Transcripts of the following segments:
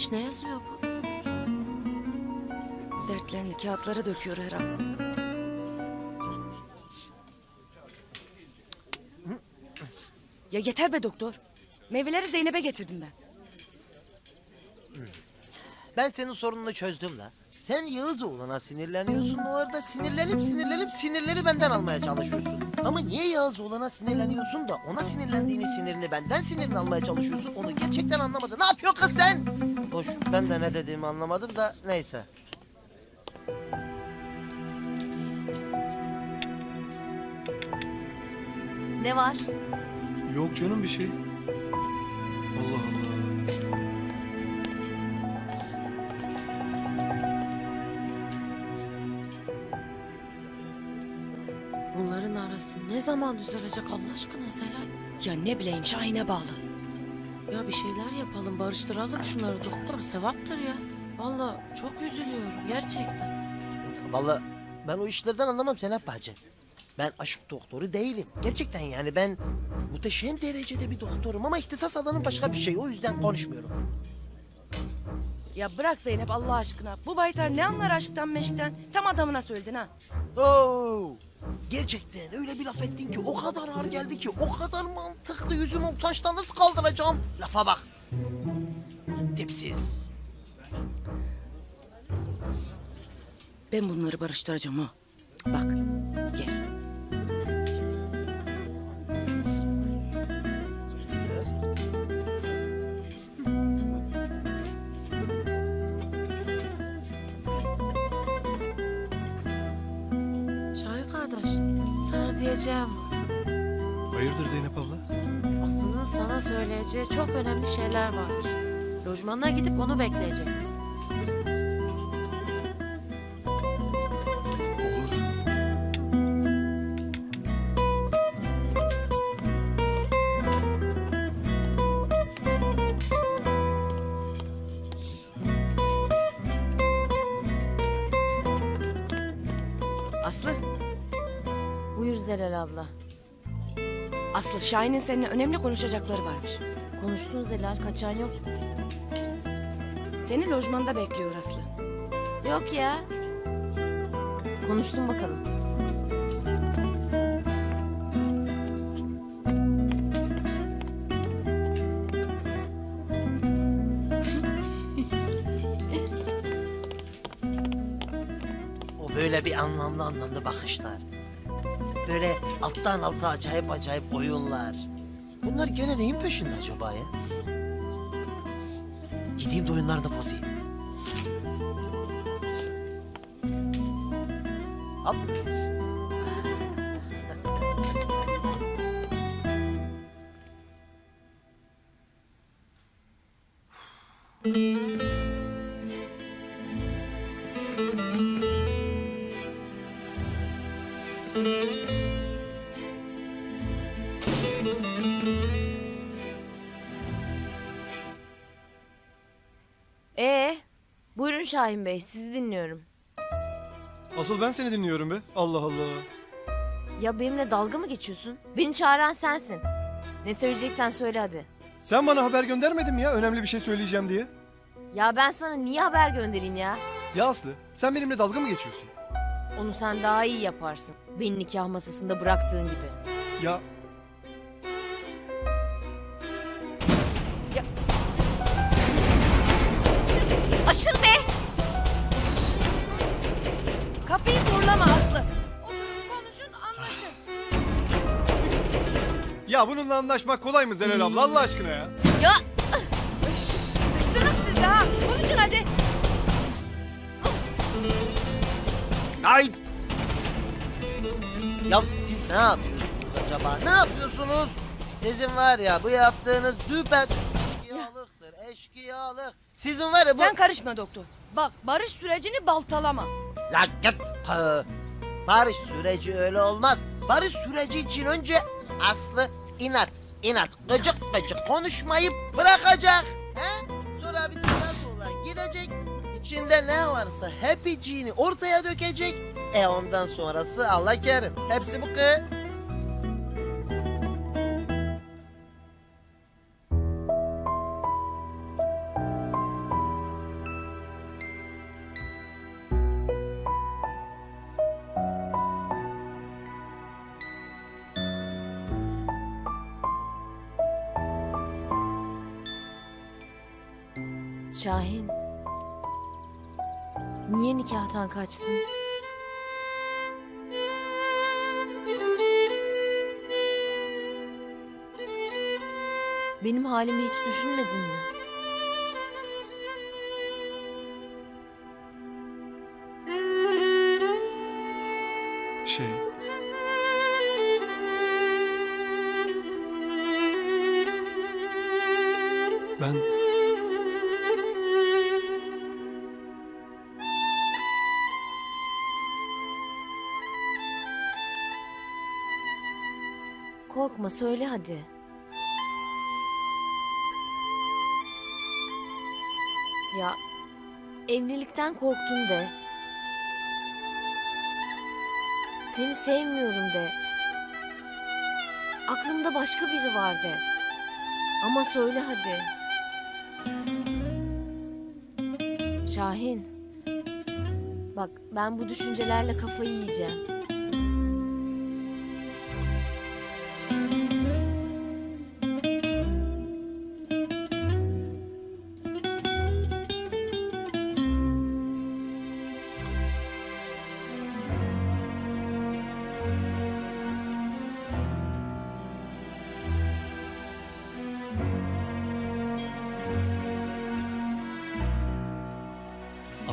Neymiş ne yazıyor bu? Dertlerini kağıtlara döküyor herhalde. Ya yeter be doktor. Meyveleri Zeynep'e getirdim ben. Ben senin sorununu çözdüm la. Sen Yağız oğlana sinirleniyorsun. O arada sinirlenip sinirlenip sinirleri benden almaya çalışıyorsun. Ama niye Yağız oğlana sinirleniyorsun da ona sinirlendiğini sinirini benden sinirini almaya çalışıyorsun? Onu gerçekten anlamadım. Ne yapıyor kız sen? Hoş ben de ne dediğimi anlamadım da neyse. Ne var? Yok canım bir şey. Bunların arası ne zaman düzelecek Allah aşkına Zelal? Ya ne bileyim Şahin'e bağlı. Ya bir şeyler yapalım barıştıralım şunları doktor sevaptır ya. Vallahi çok üzülüyorum gerçekten. Vallahi ben o işlerden anlamam Senap Bacı. Ben aşk doktoru değilim. Gerçekten yani ben muhteşem derecede bir doktorum ama ihtisas alanım başka bir şey. O yüzden konuşmuyorum. Ya bırak Zeynep Allah aşkına. Bu baytar ne anlar aşktan meşkten? Tam adamına söyledin ha. Oo! Gerçekten öyle bir laf ettin ki o kadar ağır geldi ki o kadar mantıklı yüzümü o taştan nasıl kaldıracağım? Lafa bak. Dipsiz. Ben bunları barıştıracağım ha. Bak sana diyeceğim var. Hayırdır Zeynep abla? Aslı'nın sana söyleyeceği çok önemli şeyler varmış. Lojmanına gidip onu bekleyecekmiş. Olur. Aslı. Buyur Zelal abla. Aslı Şahin'in seninle önemli konuşacakları varmış. Konuştun Zelal kaçan yok. Seni lojmanda bekliyor Aslı. Yok ya. Konuştun bakalım. O böyle bir anlamlı anlamlı bakışlar. Böyle alttan alta acayip acayip oyunlar. Bunlar gene neyin peşinde acaba ya? Gideyim de oyunlarını bozayım. Hop. Ee, Şahin Bey, sizi dinliyorum. Asıl ben seni dinliyorum be. Allah Allah. Ya benimle dalga mı geçiyorsun? Beni çağıran sensin. Ne söyleyeceksen söyle hadi. Sen bana haber göndermedin mi ya önemli bir şey söyleyeceğim diye? Ya ben sana niye haber göndereyim ya? Ya Aslı sen benimle dalga mı geçiyorsun? Onu sen daha iyi yaparsın. Beni nikah masasında bıraktığın gibi. Ya Aşıl be! Kapıyı zorlama Aslı. Oturun konuşun anlaşın. ya bununla anlaşmak kolay mı Zelal abla Allah aşkına ya? Ya! Sıktınız siz de ha. Konuşun hadi. Ay! Ya siz ne yapıyorsunuz acaba? Ne yapıyorsunuz? Sizin var ya bu yaptığınız düpet eşkıyalıktır. Eşkıyalık. Sizin var ya bu... Sen karışma doktor. Bak barış sürecini baltalama. La git. Barış süreci öyle olmaz. Barış süreci için önce Aslı inat, inat, gıcık gıcık konuşmayı bırakacak. He? Sonra bizi nasıl gidecek. İçinde ne varsa hepiciğini ortaya dökecek. E ondan sonrası Allah kerim. Hepsi bu kız. Şahin. Niye nikahtan kaçtın? Benim halimi hiç düşünmedin mi? Şey... Ben... Korkma söyle hadi. Ya evlilikten korktun de. Seni sevmiyorum de. Aklımda başka biri var de. Ama söyle hadi. Şahin. Bak ben bu düşüncelerle kafayı yiyeceğim.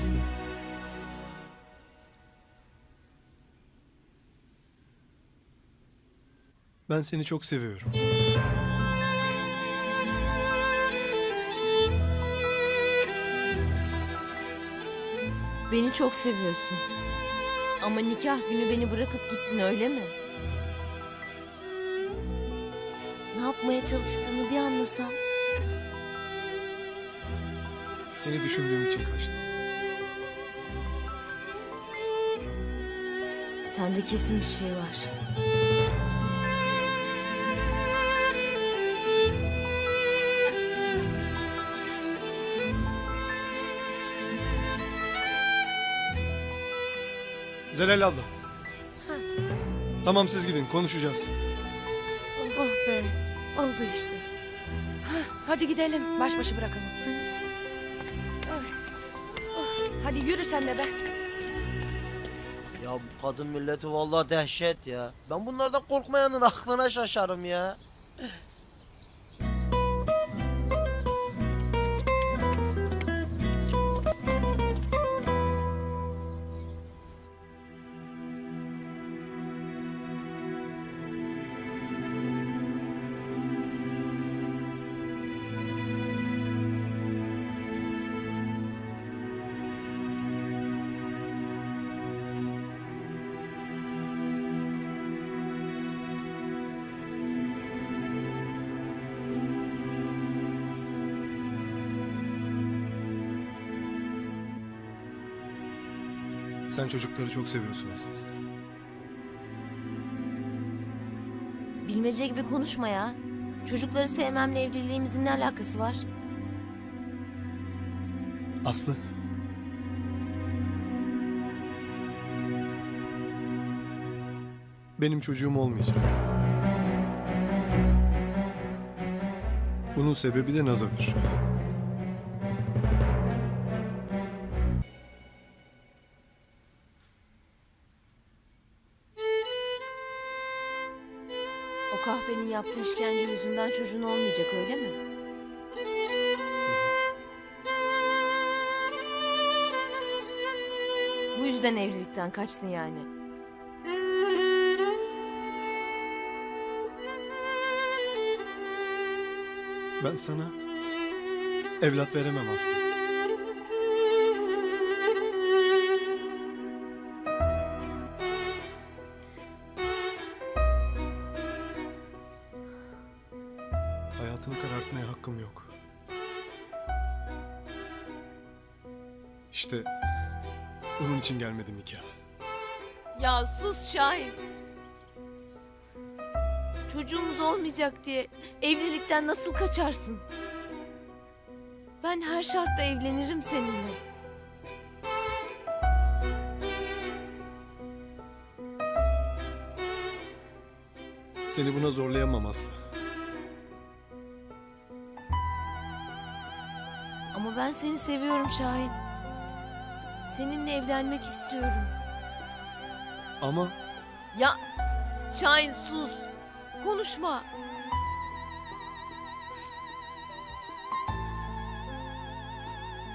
Aslı. Ben seni çok seviyorum. Beni çok seviyorsun. Ama nikah günü beni bırakıp gittin öyle mi? Ne yapmaya çalıştığını bir anlasam. Seni düşündüğüm için kaçtım. Sende kesin bir şey var. Zelal abla. Tamam siz gidin konuşacağız. Oh be. Oldu işte. Hadi gidelim baş başa bırakalım. Ay. Oh, Hadi yürü sen de be. Ya bu kadın milleti vallahi dehşet ya. Ben bunlardan korkmayanın aklına şaşarım ya. Sen çocukları çok seviyorsun Aslı. Bilmece gibi konuşma ya. Çocukları sevmemle evliliğimizin ne alakası var? Aslı. Benim çocuğum olmayacak. Bunun sebebi de Naza'dır. Yaptığı işkence yüzünden çocuğun olmayacak öyle mi? Bu yüzden evlilikten kaçtın yani. Ben sana evlat veremem Aslı. Hayatını karartmaya hakkım yok. İşte bunun için gelmedim nikah. Ya sus Şahin. Çocuğumuz olmayacak diye evlilikten nasıl kaçarsın? Ben her şartta evlenirim seninle. Seni buna zorlayamam Aslı. Ben seni seviyorum Şahin. Seninle evlenmek istiyorum. Ama Ya Şahin sus. Konuşma.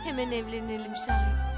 Hemen evlenelim Şahin.